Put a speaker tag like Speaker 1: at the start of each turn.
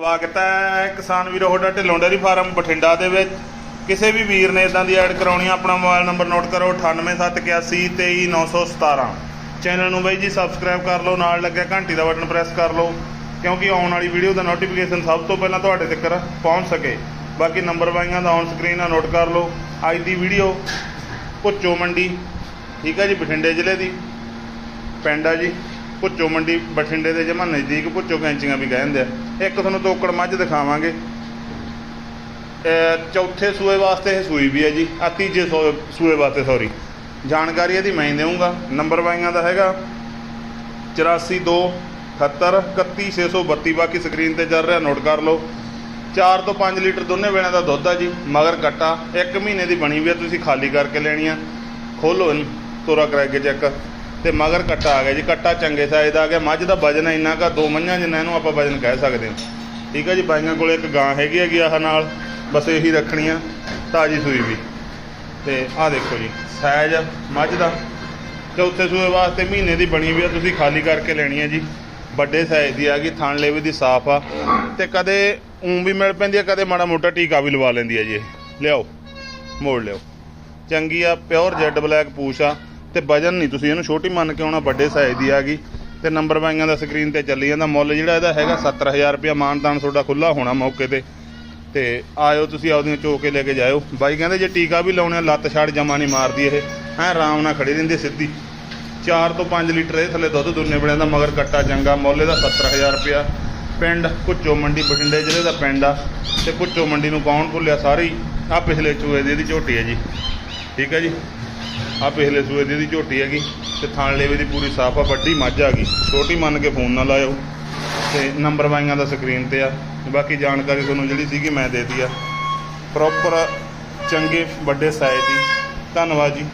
Speaker 1: ਸਵਾਗਤ ਹੈ ਕਿਸਾਨ ਵੀਰੋ, ਤੁਹਾਡਾ ਢਿੱਲੋਂ ਡੇਅਰੀ ਫਾਰਮ ਬਠਿੰਡਾ ਦੇ ਵਿੱਚ। ਕਿਸੇ ਵੀ ਵੀਰ ਨੇ ਇਦਾਂ ਦੀ ਐਡ ਕਰਾਉਣੀ ਆ, ਆਪਣਾ ਮੋਬਾਈਲ ਨੰਬਰ ਨੋਟ ਕਰੋ 9871823917 ਚੈਨਲ ਨੂੰ ਬਾਈ ਜੀ ਸਬਸਕ੍ਰਾਈਬ ਕਰ ਲਓ, ਨਾਲ ਲੱਗਿਆ ਘੰਟੀ ਦਾ ਬਟਨ ਪ੍ਰੈਸ ਕਰ ਲਓ, ਕਿਉਂਕਿ ਆਉਣ ਵਾਲੀ ਵੀਡੀਓ ਦਾ ਨੋਟੀਫਿਕੇਸ਼ਨ ਸਭ ਤੋਂ ਪਹਿਲਾਂ ਤੁਹਾਡੇ ਤੱਕ ਪਹੁੰਚ ਸਕੇ। ਬਾਕੀ ਨੰਬਰ ਵਾਈਆਂ ਦਾ ਔਨ ਸਕਰੀਨ ਆ, ਨੋਟ ਕਰ ਲਓ। ਅੱਜ ਦੀ ਵੀਡੀਓ ਭੁੱਚੋ ਮੰਡੀ, ਠੀਕ ਹੈ ਜੀ, ਬਠਿੰਡੇ ਜ਼ਿਲ੍ਹੇ ਦੀ। ਪਿੰਡ ਆ ਜੀ। ਭੁੱਚੋ ਮੰਡੀ ਬਠਿੰਡੇ ਦੇ ਜਮਾ ਨਜ਼ਦੀਕ ਭੁੱਚੋ ਕੈਂਚੀਆਂ ਵੀ ਕਹਿੰਦੇ ਆ। ਇੱਕ ਤੁਹਾਨੂੰ ਤੋਕੜ ਮੱਝ ਦਿਖਾਵਾਂਗੇ। ਚੌਥੇ ਸੂਏ ਵਾਸਤੇ ਇਹ ਸੂਈ ਵੀ ਹੈ ਜੀ ਆ ਤੀਜੇ ਸੂ- ਸੂਏ ਵਾਸਤੇ ਸੌਰੀ ਜਾਣਕਾਰੀ ਇਹਦੀ ਮੈਂ ਹੀ ਦੇਵਾਂਗਾ ਨੰਬਰ ਵਾਈਆਂ ਦਾ ਹੈਗਾ 84 78 31632 ਬਾਕੀ ਸਕਰੀਨ ਤੇ ਚੱਲ ਰਿਹਾ ਨੋਟ ਕਰ ਲਓ। 4 ਤੋਂ 5 ਲੀਟਰ ਦੋਨੇ ਵੇਲਿਆਂ ਦਾ ਦੁੱਧ ਆ ਜੀ, ਮਗਰ ਕੱਟਾ। 1 ਮਹੀਨੇ ਦੀ ਬਣੀ ਵੀ ਆ, ਤੁਸੀਂ ਖਾਲੀ ਕਰਕੇ ਲੈਣੀ ਆ। ਖੋਲੋ ਤੋਰਾ ਕਰਾ ਕੇ ਚੈੱਕ। ਤੇ ਮਗਰ ਕੱਟਾ ਆ ਗਿਆ ਜੀ, ਕੱਟਾ ਚੰਗੇ ਸਾਈਜ਼ ਦਾ ਆ ਗਿਆ। ਮੱਝ ਦਾ ਵਜਨ ਇੰਨਾ ਕਾ ਦੋ ਮੱਝਾਂ ਜਿੰਨਾ ਇਹਨੂੰ ਆਪਾਂ ਵਜਨ ਕਹਿ ਸਕਦੇ ਹਾਂ। ਠੀਕ ਹੈ ਜੀ, ਬਾਈਆਂ ਕੋਲੇ ਇੱਕ ਗਾਂ ਹੈਗੀ ਹੈਗੀ ਆਹ ਨਾਲ, ਬਸ ਇਹੀ ਰੱਖਣੀ ਆ, ਤਾਜੀ ਸੂਈ ਵੀ। ਤੇ ਆਹ ਦੇਖੋ ਜੀ ਸਾਈਜ਼ ਮੱਝ ਦਾ। ਚੌਥੇ ਸੂਏ ਵਾਸਤੇ ਮਹੀਨੇ ਦੀ ਬਣੀ ਵੀ ਆ, ਤੁਸੀਂ ਖਾਲੀ ਕਰਕੇ ਲੈਣੀ ਹੈ ਜੀ। ਵੱਡੇ ਸਾਈਜ਼ ਦੀ ਆ ਗਈ ਥਣ ਲੇਵੇ ਦੀ ਸਾਫ਼ ਆ। ਤੇ ਕਦੇ ਉਂ ਵੀ ਮਿਲ ਪੈਂਦੀ ਆ, ਕਦੇ ਮਾੜਾ ਮੋਟਾ ਟੀਕਾ ਵੀ ਲਵਾ ਲੈਂਦੀ ਆ ਜੀ ਇਹ। ਲਿਆਓ, ਮੋੜ ਲਿਓ ਚੰਗੀ ਆ ਪਿਓਰ ਜੈਡ ਬਲੈਕ ਪੂਛ ਆ। ਤੇ ਵਜਨ ਨਹੀਂ, ਤੁਸੀਂ ਇਹਨੂੰ ਛੋਟੀ ਮੰਨ ਕੇ ਆਉਣਾ, ਵੱਡੇ ਸਾਈਜ਼ ਦੀ ਆ ਗਈ। ਤੇ ਨੰਬਰ ਬਾਈਆਂ ਦਾ ਸਕਰੀਨ ਤੇ ਚੱਲੀ ਜਾਂਦਾ। ਮੁੱਲ ਜਿਹੜਾ ਇਹਦਾ ਹੈਗਾ 70000 ਰੁਪਇਆ। ਮਾਨਤਾਨ ਤੁਹਾਡਾ ਖੁੱਲਾ ਹੋਣਾ ਮੌਕੇ ਤੇ। ਤੇ ਆਇਓ ਤੁਸੀਂ ਆਪਦੀਆਂ ਚੋ ਕੇ ਲੈ ਕੇ ਜਾਇਓ। ਬਾਈ ਕਹਿੰਦੇ ਜੇ ਟੀਕਾ ਵੀ ਲਾਉਣਾ ਲੱਤ ਛਾੜ ਜਮਾ ਨਹੀਂ ਮਾਰਦੀ ਇਹ। ਐ ਆਰਾਮ ਨਾਲ ਖੜੀ ਰਹਿੰਦੀ ਸਿੱਧੀ। 4 ਤੋਂ 5 ਲੀਟਰ ਇਹ ਥੱਲੇ ਦੁੱਧ ਦੁੰਨੇ ਬਣਿਆ ਦਾ, ਮਗਰ ਕੱਟਾ ਚੰਗਾ। ਮੁੱਲ ਇਹਦਾ 70000 ਰੁਪਇਆ। ਪਿੰਡ ਕੁੱਚੋ ਮੰਡੀ, ਬਠਿੰਡੇ ਜ਼ਿਲ੍ਹੇ ਦਾ ਪਿੰਡ ਆ। ਤੇ ਕੁੱਚੋ ਮੰਡੀ ਨੂੰ ਪਾਉਣ ਭੁੱਲਿਆ? ਸਾਰੀ ਆ ਪਿਛਲੇ ਚੂਏ ਦੀ ਇਹਦੀ ਝੋਟੀ ਹੈ ਜੀ। ਠੀਕ ਹੈ ਜੀ? ਆ ਪਿਛਲੇ ਸੂਏ ਦੀ ਇਹਦੀ ਝੋਟੀ ਹੈਗੀ ਤੇ ਥਾਣ ਲੇਵੇ ਦੀ ਪੂਰੀ ਸਾਫ਼ ਆ, ਵੱਡੀ ਮੱਝ ਆ ਗਈ। ਛੋਟੀ ਮੰਨ ਕੇ ਫੋਨ ਨਾ ਲਾਇਓ। ਤੇ ਨੰਬਰ ਵਾਈਆਂ ਦਾ ਸਕਰੀਨ ਤੇ ਆ। ਬਾਕੀ ਜਾਣਕਾਰੀ ਤੁਹਾਨੂੰ ਜਿਹੜੀ ਸੀਗੀ ਮੈਂ ਦੇਤੀ ਆ। ਪ੍ਰੋਪਰ ਚੰਗੇ ਵੱਡੇ ਸਾਈਜ਼ ਦੀ। ਧੰਨਵਾਦ ਜੀ।